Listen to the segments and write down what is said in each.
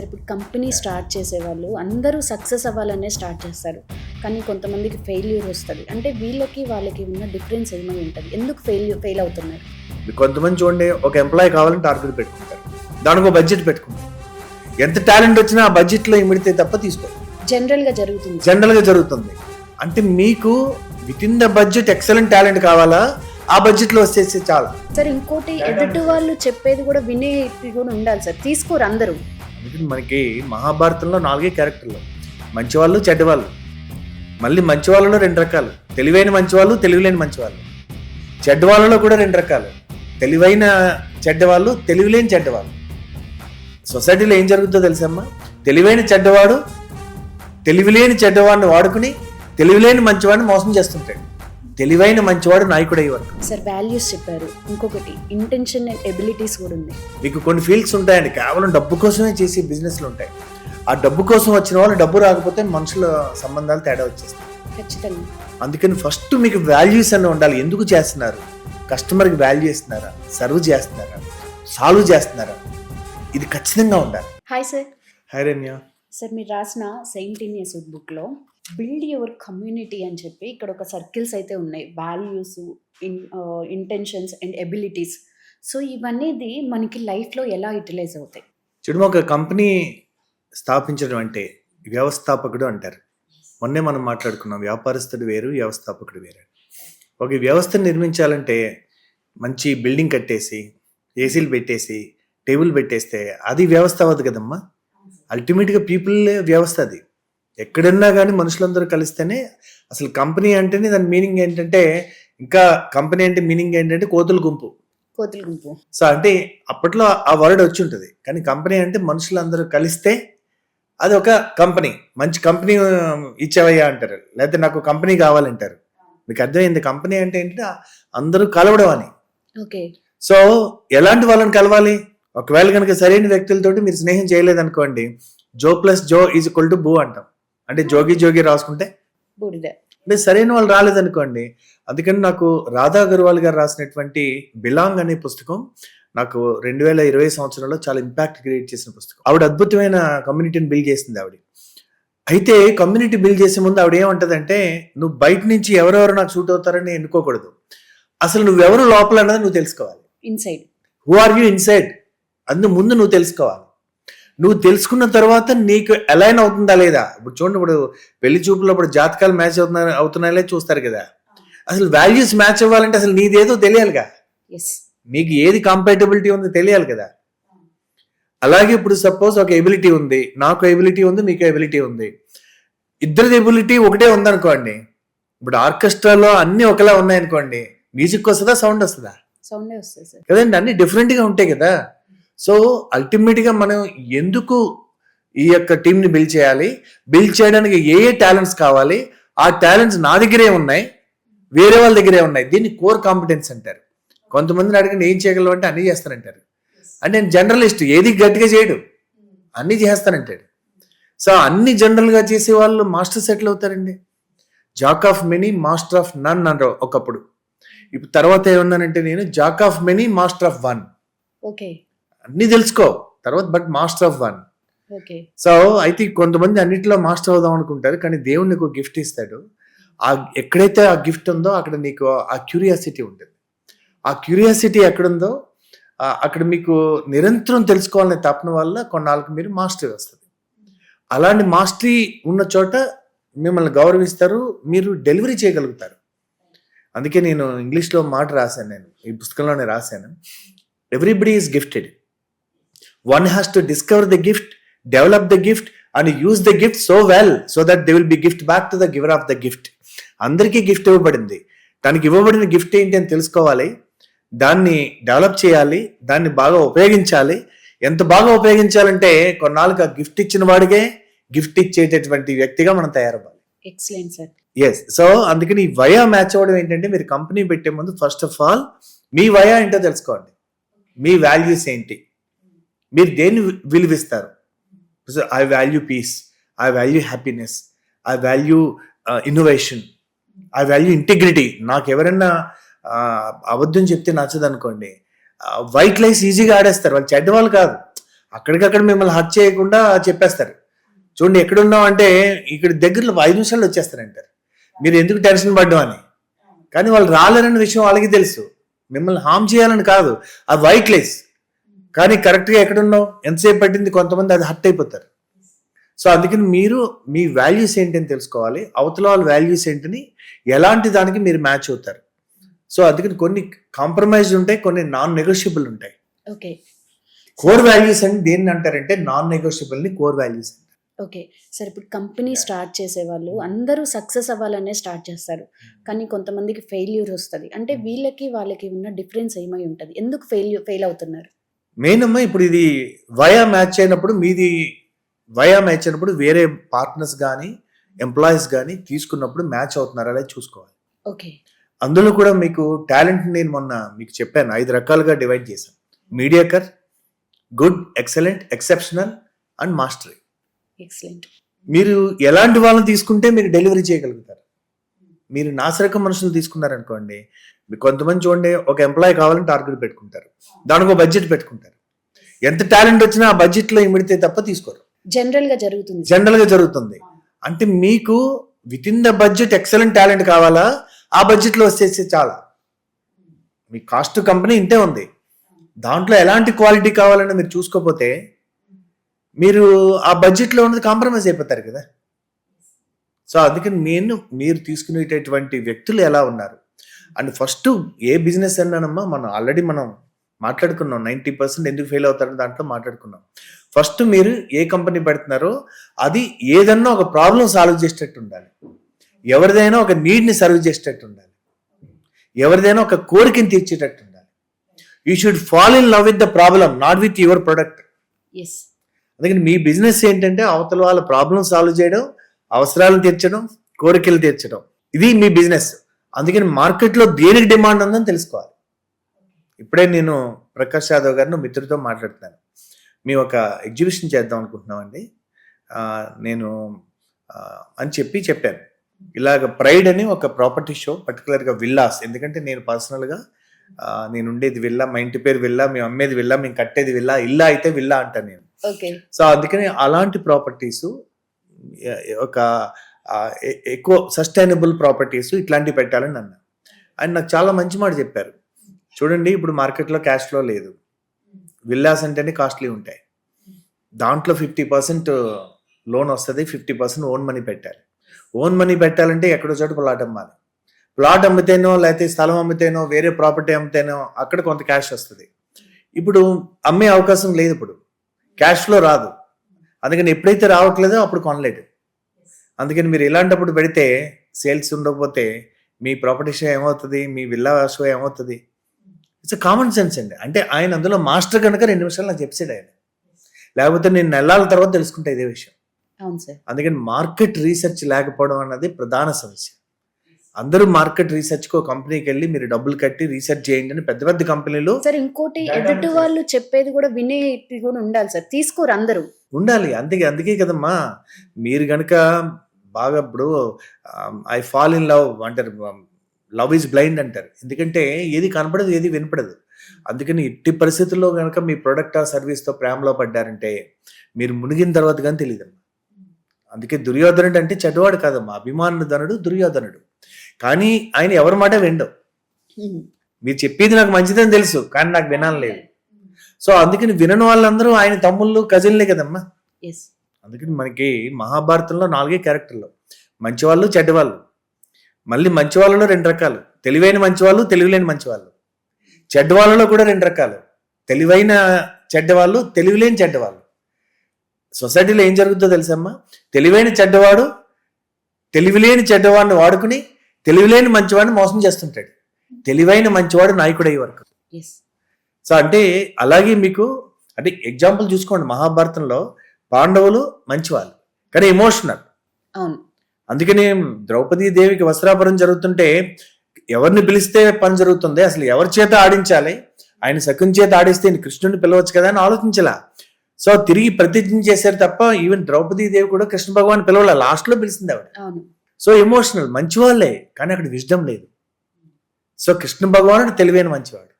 Sir ఇప్పుడు company start చేసేవాళ్ళు అందరూ సక్సెస్ అవ్వాలనే స్టార్ట్ చేస్తారు. కానీ కొంతమందికి ఫెయిల్యూర్ వస్తుంది. అంటే వీళ్ళకి వాళ్ళకి ఉన్న డిఫరెన్స్ ఏమై ఉంటుంది? ఎందుకు ఫెయిల్యూర్ ఫెయిల్ అవుతున్నారు? కొంతమంది చూడండి ఒక ఎంప్లాయీ కావాలని టార్గెట్ పెట్టుకుంటారు. దానికి ఒక బడ్జెట్ పెట్టుకుంటారు. ఎంత టాలెంట్ వచ్చినా ఆ బడ్జెట్లో ఇమిడితే తప్ప తీసుకోరు. జనరల్గా జరుగుతుంది. జనరల్గా జరుగుతుంది. అంటే మీకు within the budget excellent talent కావాలా? ఆ బడ్జెట్లో వచ్చేసి చాలా. సార్ ఇంకోటి ఎదుటి వాళ్ళు చెప్పేది కూడా వినే కూడా ఉండాలి సార్. తీసుకోరు అందరూ. అందుకని మనకి మహాభారతంలో నాలుగే క్యారెక్టర్లు. మంచివాళ్ళు చెడ్డవాళ్ళు. మళ్ళీ మంచివాళ్ళలో రెండు రకాలు. తెలివైన మంచివాళ్ళు తెలివిలేని మంచివాళ్ళు. చెడ్డవాళ్ళలో కూడా రెండు రకాలు. తెలివైన చెడ్డవాళ్ళు తెలివిలేని చెడ్డవాళ్ళు. సొసైటీలో ఏం జరుగుతుందో తెలుసమ్మా? తెలివైన చెడ్డవాడు తెలివిలేని చెడ్డవాడిని వాడుకుని తెలివిలేని మంచివాడిని మోసం చేస్తుంటాడు. తెలివైన మంచివాడు నాయకుడు అయ్యే వరకు సార్ వాల్యూస్ చెప్పారు. ఇంకొకటి ఇంటెన్షన్ అండ్ ఎబిలిటీస్ కూడా ఉంది. మీకు కొన్ని ఫీల్డ్స్ ఉంటాయండి. కేవలం డబ్బు కోసమే చేసే బిజినెస్లు ఉంటాయి. ఆ డబ్బు కోసం వచ్చిన వాళ్ళు డబ్బు రాకపోతే మనుషుల సంబంధాలు తేడా వచ్చేస్తాయి. ఖచ్చితంగా. అందుకని ఫస్ట్ మీకు వాల్యూస్ అన్న ఉండాలి. ఎందుకు చేస్తున్నారు? కస్టమర్కి వాల్యూ ఇస్తున్నారా సర్వ్ చేస్తున్నారా? సాల్వ్ చేస్తున్నారా? ఇది ఖచ్చితంగా ఉండాలి. Hi sir hi Ramya sir మీరు రాసిన సెయింట్ ఇనియస్ బుక్లో బిల్డ్ యువర్ కమ్యూనిటీ అని చెప్పి ఇక్కడ ఒక సర్కిల్స్ అయితే ఉన్నాయి. Values in intentions and abilities. So ఇవన్నీది మనకి లైఫ్లో ఎలా యూటిలైజ్ అవుతాయి? చూడమ ఒక కంపెనీ స్థాపించడం అంటే వ్యవస్థాపకుడు అంటారు. మొన్నే మనం మాట్లాడుకున్నాం వ్యాపారస్తుడు వేరు వ్యవస్థాపకుడు వేరు. ఒక వ్యవస్థను నిర్మించాలంటే మంచి బిల్డింగ్ కట్టేసి ఏసీలు పెట్టేసి టేబుల్ పెట్టేస్తే అది వ్యవస్థ అవ్వదు కదమ్మా? అల్టిమేట్గా పీపుల్ వ్యవస్థ అది. ఎక్కడన్నా కానీ మనుషులందరూ కలిస్తేనే అసలు కంపెనీ అంటేనే దాని మీనింగ్ ఏంటంటే ఇంకా కంపెనీ అంటే మీనింగ్ ఏంటంటే కోతుల గుంపు. కోతుల గుంపు. సో అంటే అప్పట్లో ఆ వర్డ్ వచ్చి ఉంటుంది. కానీ కంపెనీ అంటే మనుషులందరూ కలిస్తే అది ఒక కంపెనీ. మంచి కంపెనీ ఇచ్చావయ్యా అంటారు. లేకపోతే నాకు కంపెనీ కావాలంటారు. మీకు అర్థమైంది? కంపెనీ అంటే ఏంటంటే అందరూ కలవడం అని ఓకే. సో ఎలాంటి వాళ్ళని కలవాలి? ఒకవేళ కనుక సరైన వ్యక్తులతోటి మీరు స్నేహం చేయలేదనుకోండి జో ప్లస్ జో ఈజ్ ఈక్వల్ టు బూ అంటాం. అంటే జోగి జోగి రాసుకుంటే? బూడిద. అంటే సరైన వాళ్ళు రాలేదనుకోండి. అందుకని నాకు రాధా అగర్వాల్ గారు రాసినటువంటి బిలాంగ్ అనే పుస్తకం నాకు రెండు వేల ఇరవై సంవత్సరంలో చాలా ఇంపాక్ట్ క్రియేట్ చేసిన పుస్తకం. ఆవిడ అద్భుతమైన కమ్యూనిటీని బిల్డ్ చేసింది ఆవిడ. అయితే కమ్యూనిటీ బిల్డ్ చేసే ముందు ఆవిడ ఏమంటదంటే నువ్వు బయట నుంచి ఎవరెవరు నాకు సూట్ అవుతారని ఎన్నుకోకూడదు. అసలు నువ్వెవరు లోపల అన్నది నువ్వు తెలుసుకోవాలి. Inside who are you inside అందు ముందు నువ్వు తెలుసుకోవాలి. నువ్వు తెలుసుకున్న తర్వాత నీకు అలైన్ అవుతుందా లేదా? ఇప్పుడు చూడండి ఇప్పుడు పెళ్ళి చూపులో ఇప్పుడు జాతకాలు మ్యాచ్ అవుతున్నా అవుతున్నాయో చూస్తారు కదా. అసలు వాల్యూస్ మ్యాచ్ అవ్వాలంటే అసలు నీదేదో తెలియాలిగా? నీకు ఏది కంపాటబిలిటీ ఉందో తెలియాలి కదా. అలాగే ఇప్పుడు సపోజ్ ఒక ఎబిలిటీ ఉంది నాకు ఎబిలిటీ ఉంది మీకు ఎబిలిటీ ఉంది. ఇద్దరిది ఎబిలిటీ ఒకటే ఉందనుకోండి ఇప్పుడు ఆర్కెస్ట్రాలో అన్ని ఒకలా ఉన్నాయనుకోండి మ్యూజిక్ వస్తుందా సౌండ్ వస్తుందా? సౌండే వస్తుంది కదండి అన్ని different గా ఉంటాయి కదా. సో అల్టిమేట్గా మనం ఎందుకు ఈ యొక్క టీంని బిల్డ్ చేయాలి? బిల్డ్ చేయడానికి ఏ ఏ టాలెంట్స్ కావాలి? ఆ టాలెంట్స్ నా దగ్గరే ఉన్నాయి వేరే వాళ్ళ దగ్గరే ఉన్నాయి. దీన్ని కోర్ కాంపిటెన్స్ అంటారు. కొంతమందిని అడిగిన ఏం చేయగలవు? అంటే అన్ని చేస్తానంటారు. అంటే నేను జనరలిస్ట్ ఏది గట్టిగా చేయడు. అన్ని చేస్తానంటాడు. సో అన్ని జనరల్గా చేసే వాళ్ళు మాస్టర్ సెటిల్ అవుతారండి. Jack of many master of none అన్నారు ఒకప్పుడు. ఇప్పుడు తర్వాత ఏమన్నానంటే నేను jack of many master of one okay అన్ని తెలుసుకో. తర్వాత but master of one. So అయితే కొంతమంది అన్నిటిలో మాస్టర్ అవుదాం అనుకుంటారు కానీ దేవుడు నీకు గిఫ్ట్ ఇస్తాడు. ఆ ఎక్కడైతే ఆ గిఫ్ట్ ఉందో అక్కడ నీకు ఆ క్యూరియాసిటీ ఉంటుంది. ఆ క్యూరియాసిటీ ఎక్కడుందో అక్కడ మీకు నిరంతరం తెలుసుకోవాలనే తపన వల్ల కొన్నాళ్ళకి మీరు మాస్టరీ వస్తుంది అలాంటి మాస్టరీ ఉన్న చోట మిమ్మల్ని గౌరవిస్తారు మీరు డెలివరీ చేయగలుగుతారు. అందుకే నేను ఇంగ్లీష్లో మాట రాశాను నేను ఈ పుస్తకంలోనే రాశాను. Everybody is gifted one has to discover the gift develop the gift and use the gift so well so that they will be gift back to the giver of the gift అందరికీ gift ఇవ్వబడింది. దానికి ఇవ్వబడిన gift ఏంటి అని తెలుసుకోవాలి. దాన్ని develop చేయాలి. దాన్ని బాగా ఉపయోగించాలి. ఎంత బాగా ఉపయోగించాలంటే కొన్నాళ్ళకి ఆ గిఫ్ట్ ఇచ్చిన వాడికే గిఫ్ట్ ఇచ్చేటటువంటి వ్యక్తిగా మనం తయారవ్వాలి. ఎక్సలెంట్ సార్ ఎస్ సో అందుకని ఈ వయా మ్యాచ్ అవ్వడం ఏంటంటే మీరు కంపెనీ పెట్టే ముందు ఫస్ట్ ఆఫ్ ఆల్ మీ వయా ఏంటో తెలుసుకోండి. మీ వాల్యూస్ ఏంటి? మీరు దేన్ని విలువిస్తారు? I value peace I value happiness I value innovation I value integrity నాకు ఎవరైనా అబద్ధం చెప్తే నచ్చదు అనుకోండి వైట్ లైస్ ఈజీగా ఆడేస్తారు. వాళ్ళు చెడ్డవాళ్ళు కాదు. అక్కడికక్కడ మిమ్మల్ని హక్ చేయకుండా చెప్పేస్తారు. చూడండి ఎక్కడున్నాం అంటే ఇక్కడ దగ్గరలో ఐదు నిమిషాలు వచ్చేస్తారంటారు. మీరు ఎందుకు టెన్షన్ పడ్డం అని? కానీ వాళ్ళు రాలేరన్న విషయం వాళ్ళకి తెలుసు. మిమ్మల్ని హామ్ చేయాలని కాదు. ఆ వైట్ లైస్ కానీ కరెక్ట్గా ఎక్కడున్నావు? ఎంతసేపు పట్టింది? కొంతమంది అది హర్ట్ అయిపోతారు. సో అందుకని మీరు మీ వాల్యూస్ ఏంటని తెలుసుకోవాలి. అవతల వాళ్ళ వాల్యూస్ ఏంటని ఎలాంటి దానికి మీరు మ్యాచ్ అవుతారు. సో అందుకని కొన్ని కాంప్రమైజ్ ఉంటాయి కొన్ని నాన్ నెగోషియబుల్ ఉంటాయి. ఓకే. కోర్ వాల్యూస్ అని దేన్ని అంటారంటే నాన్ నెగోషియబుల్ని కోర్ వాల్యూస్ ఓకే. సార్ ఇప్పుడు కంపెనీ స్టార్ట్ చేసే వాళ్ళు అందరూ సక్సెస్ అవ్వాలనే స్టార్ట్ చేస్తారు. కానీ కొంతమందికి ఫెయిల్యూర్ వస్తుంది. అంటే వీళ్ళకి వాళ్ళకి ఉన్న డిఫరెన్స్ ఏమై ఉంటుంది? ఎందుకు ఫెయిల్యూర్ ఫెయిల్ అవుతున్నారు? మెయిన్ అమ్మా ఇప్పుడు ఇది వయా మ్యాచ్ అయినప్పుడు మీది వయా మ్యాచ్ అయినప్పుడు వేరే పార్ట్నర్స్ కానీ ఎంప్లాయీస్ కానీ తీసుకున్నప్పుడు మ్యాచ్ అవుతున్నారా అనేది చూసుకోవాలి. ఓకే. అందులో కూడా మీకు టాలెంట్ నేను మొన్న మీకు చెప్పాను ఐదు రకాలుగా డివైడ్ చేశాను. Mediocre good excellent exceptional and mastery. Excellent. మీరు ఎలాంటి వాళ్ళని తీసుకుంటే మీరు డెలివరీ చేయగలుగుతారు? మీరు నాసరకం మనుషులు తీసుకున్నారనుకోండి కొంతమంది చూడండి ఒక ఎంప్లాయీ కావాలని టార్గెట్ పెట్టుకుంటారు. దానికి ఒక బడ్జెట్ పెట్టుకుంటారు. ఎంత టాలెంట్ వచ్చినా ఆ బడ్జెట్లో ఇమిడితే తప్ప తీసుకోరు. జనరల్గా జరుగుతుంది. జనరల్గా జరుగుతుంది. అంటే మీకు within the budget excellent talent కావాలా? ఆ బడ్జెట్లో వచ్చేసి చాలా. మీ కాస్ట్ కంపెనీ ఇంతే ఉంది. దాంట్లో ఎలాంటి క్వాలిటీ కావాలని మీరు చూసుకోకపోతే మీరు ఆ బడ్జెట్లో ఉన్నది కాంప్రమైజ్ అయిపోతారు కదా. సో అందుకని నేను మీరు తీసుకునేటటువంటి వ్యక్తులు ఎలా ఉన్నారు? అండ్ ఫస్ట్ ఏ బిజినెస్ అన్నానమ్మా మనం ఆల్రెడీ మనం మాట్లాడుకున్నాం. నైంటీ పర్సెంట్ ఎందుకు ఫెయిల్ అవుతారని దాంట్లో మాట్లాడుకున్నాం. ఫస్ట్ మీరు ఏ కంపెనీ పెడుతున్నారో అది ఏదన్నా ఒక ప్రాబ్లం సాల్వ్ చేసేటట్టు ఉండాలి. ఎవరిదైనా ఒక నీడ్ని సర్వ్ చేసేటట్టు ఉండాలి. ఎవరిదైనా ఒక కోరికని తీర్చేటట్టు ఉండాలి. You should fall in love with the problem not with your product అందుకని మీ బిజినెస్ ఏంటంటే అవతల వాళ్ళ ప్రాబ్లం సాల్వ్ చేయడం అవసరాలు తీర్చడం కోరికలు తీర్చడం. ఇది మీ బిజినెస్. అందుకని మార్కెట్లో దేనికి డిమాండ్ ఉందని తెలుసుకోవాలి. ఇప్పుడే నేను ప్రకాష్ యాదవ్ గారిని మిత్రుడితో మాట్లాడుతున్నాను. మేము ఒక ఎగ్జిబిషన్ చేద్దాం అనుకుంటున్నామండి. నేను అని చెప్పి చెప్పాను. ఇలాగ ప్రైడ్ అని ఒక ప్రాపర్టీ షో పర్టికులర్గా విల్లాస్. ఎందుకంటే నేను పర్సనల్గా నేను ఉండేది విల్లా మా ఇంటి పేరు విల్లా మేము అమ్మేది విల్లా మేము కట్టేది విల్లా ఇల్లా అయితే విల్లా అంటాను నేను. ఓకే. సో అందుకని అలాంటి ప్రాపర్టీస్ ఒక ఎక్కువ సస్టైనబుల్ ప్రాపర్టీస్ ఇట్లాంటివి పెట్టాలని అన్నా ఆయన నాకు చాలా మంచి మాట చెప్పారు. చూడండి ఇప్పుడు మార్కెట్లో క్యాష్ ఫ్లో లేదు. విల్లాస్ అంటేనే కాస్ట్లీ ఉంటాయి. దాంట్లో ఫిఫ్టీ పర్సెంట్ లోన్ వస్తుంది ఫిఫ్టీ పర్సెంట్ ఓన్ మనీ పెట్టాలి. ఓన్ మనీ పెట్టాలంటే ఎక్కడో చోట ప్లాట్ అమ్మాలి. ప్లాట్ అమ్మితేనో లేకపోతే స్థలం అమ్మితేనో వేరే ప్రాపర్టీ అమ్మితేనో అక్కడ కొంత క్యాష్ వస్తుంది. ఇప్పుడు అమ్మే అవకాశం లేదు ఇప్పుడు. క్యాష్ ఫ్లో రాదు. అందుకని ఎప్పుడైతే రావట్లేదో అప్పుడు కొనలేదు. అందుకని మీరు ఇలాంటప్పుడు పెడితే సేల్స్ ఉండకపోతే మీ ప్రాపర్టీ షో ఏమవుతుంది? మీ విల్లా షో ఏమవుతుంది? ఇట్స్ కామన్ సెన్స్ అండి. అంటే ఆయన అందులో మాస్టర్ కనుక రెండు నిమిషాలు నాకు చెప్పాడు ఆయన. లేకపోతే నేను నెలల తర్వాత తెలుసుకుంటా ఇదే విషయం. అందుకని మార్కెట్ రీసెర్చ్ లేకపోవడం అన్నది ప్రధాన సమస్య. అందరూ మార్కెట్ రీసెర్చ్కి ఒక కంపెనీకి వెళ్ళి మీరు డబ్బులు కట్టి రీసెర్చ్ చేయండి అని పెద్ద పెద్ద కంపెనీలు సార్ ఇంకోటి ఎదుటి. వాళ్ళు చెప్పేది కూడా వినేది కూడా ఉండాలి సార్. తీసుకోరు అందరూ. ఉండాలి. అందుకే అందుకే కదమ్మా. మీరు గనక బాగా ఇప్పుడు ఐ ఫాల్ ఇన్ లవ్ అంటారు. లవ్ ఈజ్ బ్లైండ్ అంటారు. ఎందుకంటే ఏది కనపడదు ఏది వినపడదు. అందుకని ఎట్టి పరిస్థితుల్లో కనుక మీ ప్రొడక్ట్ ఆ సర్వీస్తో ప్రేమలో పడ్డారంటే మీరు మునిగిన తర్వాత కానీ తెలియదు అందుకే దుర్యోధనుడు అంటే చెడ్డవాడు కాదమ్మా. అభిమానుధనుడు దుర్యోధనుడు. కానీ ఆయన ఎవరి మాట విండవు మీరు చెప్పేది నాకు మంచిదని తెలుసు కానీ నాకు వినాలని లేదు. సో అందుకని వినని వాళ్ళందరూ ఆయన తమ్ముళ్ళు కజిన్లే కదమ్మా. అందుకని మనకి మహాభారతంలో నాలుగే క్యారెక్టర్లు. మంచివాళ్ళు చెడ్డవాళ్ళు. మళ్ళీ మంచి వాళ్ళలో రెండు రకాలు. తెలివైన మంచివాళ్ళు తెలివిలేని మంచివాళ్ళు. చెడ్డవాళ్ళలో కూడా రెండు రకాలు. తెలివైన చెడ్డవాళ్ళు తెలివిలేని చెడ్డవాళ్ళు. సొసైటీలో ఏం జరుగుతుందో తెలుసమ్మా తెలివైన చెడ్డవాడు తెలివిలేని చెడ్డవాడిని వాడుకుని తెలివిలేని మంచివాడిని మోసం చేస్తుంటాడు. తెలివైన మంచివాడు నాయకుడు అయ్యే వరకు సో అంటే అలాగే మీకు అంటే ఎగ్జాంపుల్ చూసుకోండి. మహాభారతంలో పాండవులు మంచివాళ్ళు కానీ ఎమోషనల్. అవును. అందుకని ద్రౌపదీ దేవికి వస్త్రాపురం జరుగుతుంటే ఎవరిని పిలిస్తే పని జరుగుతుంది? అసలు ఎవరి చేత ఆడించాలి? ఆయన సకుని చేత ఆడిస్తే కృష్ణుని పిలవచ్చు కదా అని ఆలోచించలా. సో తిరిగి ప్రతిజ్ఞ చేశారు తప్ప ఈవెన్ ద్రౌపదీ దేవి కూడా కృష్ణ భగవాన్ పిలవాల. లాస్ట్లో పిలిచింది ఆవిడ. సో ఎమోషనల్ మంచివాళ్ళే కానీ అక్కడ విజ్డమ్ లేదు. సో కృష్ణ భగవానుడు తెలివైన మంచివాడు.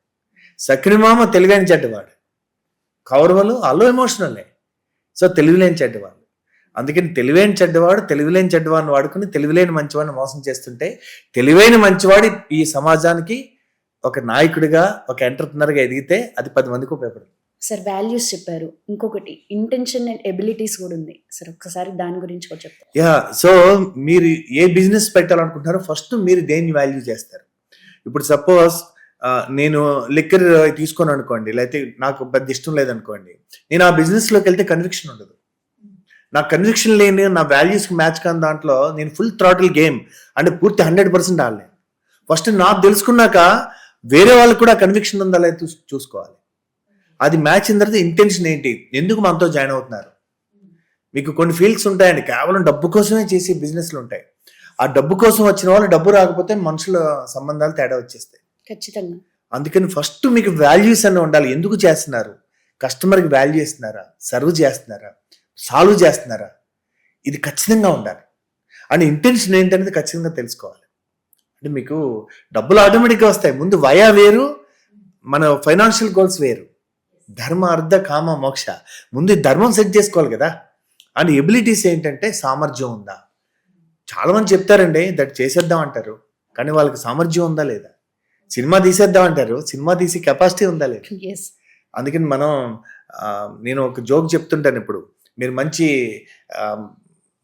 సక్రిమామ తెలివైన చెడ్డవాడు. కౌరవులు అలో ఎమోషనలే సో తెలివిలేని చెడ్డవాళ్ళు. అందుకని తెలివైన చెడ్డవాడు తెలివిలేని చెడ్డవాడిని వాడుకుని తెలివిలేని మంచివాడిని మోసం చేస్తుంటే తెలివైన మంచివాడు ఈ సమాజానికి ఒక నాయకుడిగా ఒక ఎంటర్ప్రినర్గా ఎదిగితే అది పది మందికి ఉపయోగపడుతుంది. సార్ వాల్యూస్ చెప్పారు. ఇంకొకటి ఇంటెన్షన్ అండ్ ఎబిలిటీస్ కూడా ఉంది. సార్ ఒక్కసారి దాని గురించి కూడా చెప్తారు యా సో మీరు ఏ బిజినెస్ పెట్టాలనుకుంటున్నారో ఫస్ట్ మీరు దేన్ని వాల్యూ చేస్తారు? ఇప్పుడు సపోజ్ నేను లిక్కర్ తీసుకొని అనుకోండి లేకపోతే నాకు పెద్ద ఇష్టం లేదనుకోండి నేను ఆ బిజినెస్లోకి వెళ్తే కన్విక్షన్ ఉండదు. నా కన్విక్షన్ లేని నా వాల్యూస్కి మ్యాచ్ కాని దాంట్లో నేను ఫుల్ థ్రాటిల్ గేమ్ అంటే పూర్తి హండ్రెడ్ పర్సెంట్ ఆడలేను. ఫస్ట్ నాకు తెలుసుకున్నాక వేరే వాళ్ళకి కూడా కన్విక్షన్ ఉందా లేదా చూసుకోవాలి. అది మ్యాచ్ అయిన తర్వాత ఇంటెన్షన్ ఏంటి? ఎందుకు మనతో జాయిన్ అవుతున్నారు? మీకు కొన్ని ఫీల్డ్స్ ఉంటాయండి. కేవలం డబ్బు కోసమే చేసే బిజినెస్లు ఉంటాయి. ఆ డబ్బు కోసం వచ్చిన వాళ్ళు డబ్బు రాకపోతే మనుషుల సంబంధాలు తేడా వచ్చేస్తాయి. ఖచ్చితంగా. అందుకని ఫస్ట్ మీకు వాల్యూస్ అన్న ఉండాలి. ఎందుకు చేస్తున్నారు? కస్టమర్కి వాల్యూ ఇస్తున్నారా సర్వ్ చేస్తున్నారా? సాల్వ్ చేస్తున్నారా? ఇది ఖచ్చితంగా ఉండాలి. అండ్ ఇంటెన్షన్ ఏంటనేది ఖచ్చితంగా తెలుసుకోవాలి. అంటే మీకు డబ్బులు ఆటోమేటిక్గా వస్తాయి. ముందు వయా వేరు మన ఫైనాన్షియల్ గోల్స్ వేరు. ధర్మ అర్థ కామ మోక్ష. ముందు ధర్మం సెట్ చేసుకోవాలి కదా. అండ్ ఎబిలిటీస్ ఏంటంటే సామర్థ్యం ఉందా? చాలా మంది చెప్తారండి దట్ చేసేద్దాం అంటారు. కానీ వాళ్ళకి సామర్థ్యం ఉందా లేదా? సినిమా తీసేద్దాం అంటారు. సినిమా తీసి కెపాసిటీ ఉందా లేదా? అందుకని మనం నేను ఒక జోక్ చెప్తుంటాను ఇప్పుడు. మీరు మంచి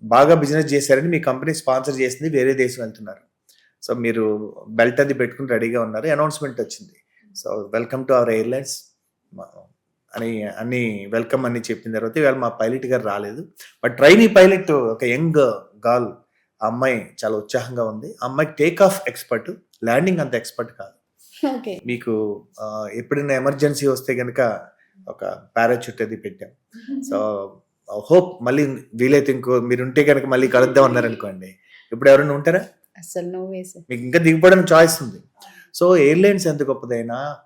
బాగా బిజినెస్ చేశారని మీ కంపెనీ స్పాన్సర్ చేసింది వేరే దేశం వెళ్తున్నారు. సో మీరు బెల్ట్ అది పెట్టుకుని రెడీగా ఉన్నారు. అనౌన్స్మెంట్ వచ్చింది. So welcome to our airlines అని అన్ని వెల్కమ్ అని చెప్పిన తర్వాత ఇవాళ మా పైలట్ గారు రాలేదు. బట్ ట్రైనీ పైలట్ ఒక యంగ్ గర్ల్ ఆ అమ్మాయి చాలా ఉత్సాహంగా ఉంది. ఆ అమ్మాయికి టేక్ ఆఫ్ ఎక్స్పర్ట్ ల్యాండింగ్ అంత ఎక్స్పర్ట్ కాదు. ఓకే. మీకు ఎప్పుడైనా ఎమర్జెన్సీ వస్తే కనుక ఒక పారాచూట్ అది పెట్టాం. సో హోప్ మళ్ళీ వీలైతే ఇంకో మీరు ఉంటే కనుక మళ్ళీ కలుద్దాం అన్నారు అనుకోండి. ఇప్పుడు ఎవరైనా ఉంటారా? అసలు మీకు ఇంకా దిగిపోవడానికి చాయిస్ ఉంది. సో ఎయిర్లైన్స్ ఎంత గొప్పదైనా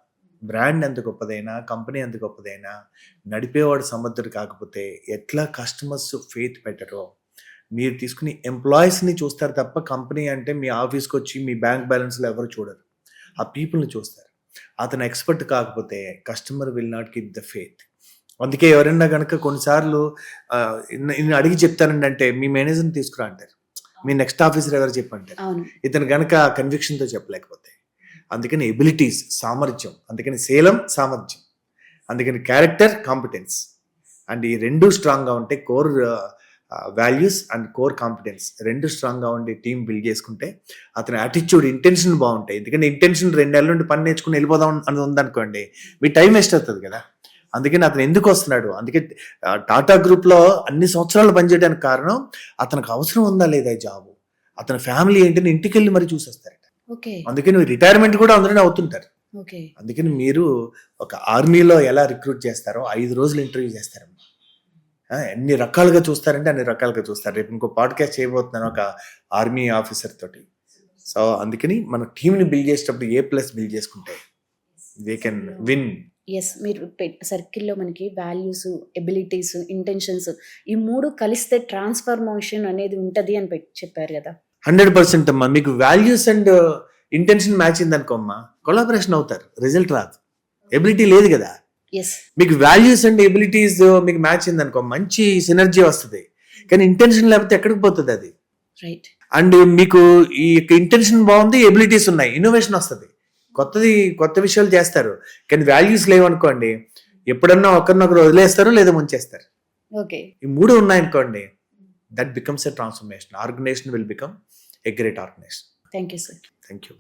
బ్రాండ్ ఎంత గొప్పదైనా కంపెనీ ఎంత గొప్పదైనా నడిపేవాడు సమర్థుడు కాకపోతే ఎట్లా కస్టమర్స్ ఫెయిత్ పెట్టరో? మీరు తీసుకుని ఎంప్లాయీస్ని చూస్తారు తప్ప కంపెనీ అంటే మీ ఆఫీస్కి వచ్చి మీ బ్యాంక్ బ్యాలెన్స్లో ఎవరు చూడరు. ఆ పీపుల్ని చూస్తారు. అతను ఎక్స్పర్ట్ కాకపోతే customer will not keep the faith అందుకే ఎవరైనా కనుక కొన్నిసార్లు ఇన్ని అడిగి చెప్తానండి అంటే మీ మేనేజర్ని తీసుకురా అంటారు. మీ నెక్స్ట్ ఆఫీసర్ ఎవరు చెప్పంటారు? ఇతను గనక కన్విక్షన్తో చెప్పలేకపోతే. అందుకని ఎబిలిటీస్ సామర్థ్యం అందుకని శీలం సామర్థ్యం అందుకని క్యారెక్టర్ కాంపిటెన్స్ అండ్ ఈ రెండు స్ట్రాంగ్గా ఉంటే core values and core competence రెండు స్ట్రాంగ్గా ఉండి టీం బిల్డ్ చేసుకుంటే అతని యాటిట్యూడ్ ఇంటెన్షన్ బాగుంటాయి. ఎందుకంటే ఇంటెన్షన్ రెండు నుండి పని నేర్చుకుని వెళ్ళిపోదాం అని ఉందనుకోండి మీ టైం వేస్ట్ అవుతుంది కదా. అందుకని అతను ఎందుకు వస్తున్నాడు? అందుకే టాటా గ్రూప్లో అన్ని సంవత్సరాలు పనిచేయడానికి కారణం అతనికి అవసరం ఉందా లేదా జాబు అతని ఫ్యామిలీ ఏంటని ఇంటికి వెళ్ళి మరి చూసేస్తారు. అందుకని రిటైర్మెంట్ కూడా అందులోనే అవుతుంటారు. ఓకే. అందుకని మీరు ఒక ఆర్మీలో ఎలా రిక్రూట్ చేస్తారో ఐదు రోజులు ఇంటర్వ్యూ చేస్తారమ్మా ఆ, ఎన్ని రకాలుగా చూస్తారంటే అన్ని రకాలుగా చూస్తారు. రేపు ఇంకో పాడ్కాస్ట్ చేయబోతున్నాను ఒక ఆర్మీ ఆఫీసర్ తోటి. సో అందుకని మన టీంని బిల్డ్ చేసేటప్పుడు ఏ ప్లస్ బిల్డ్ చేసుకుంటే దే కెన్ విన్ ఎస్ మీరు సర్కిల్లో మనకి వాల్యూస్ ఎబిలిటీస్ ఇంటెన్షన్స్ ఈ మూడు కలిస్తే ట్రాన్స్ఫర్మేషన్ అనేది ఉంటది అని చెప్పారు కదా. హండ్రెడ్ పర్సెంట్ అమ్మా. మీకు వాల్యూస్ అండ్ ఇంటెన్షన్ మ్యాచ్ అయిందనుకో అమ్మా కొలాబరేషన్ అవుతారు. రిజల్ట్ రాదు. ఎబిలిటీ లేదు కదా. మీకు వాల్యూస్ అండ్ ఎబిలిటీస్ మీకు మ్యాచ్ అయిందనుకో మంచి సినర్జీ వస్తుంది. కానీ ఇంటెన్షన్ లేకపోతే ఎక్కడికి పోతుంది అది? రైట్ అండ్ మీకు ఈ ఇంటెన్షన్ బాగుంది ఎబిలిటీస్ ఉన్నాయి ఇన్నోవేషన్ వస్తుంది. కొత్తది కొత్త విషయాలు చేస్తారు. కానీ వాల్యూస్ లేవనుకోండి ఎప్పుడన్నా ఒకరినొకరు వదిలేస్తారు లేదా ముంచేస్తారు. ఓకే ఈ మూడు ఉన్నాయనుకోండి that becomes a transformation organization will become a great organization. Thank you, sir. Thank you.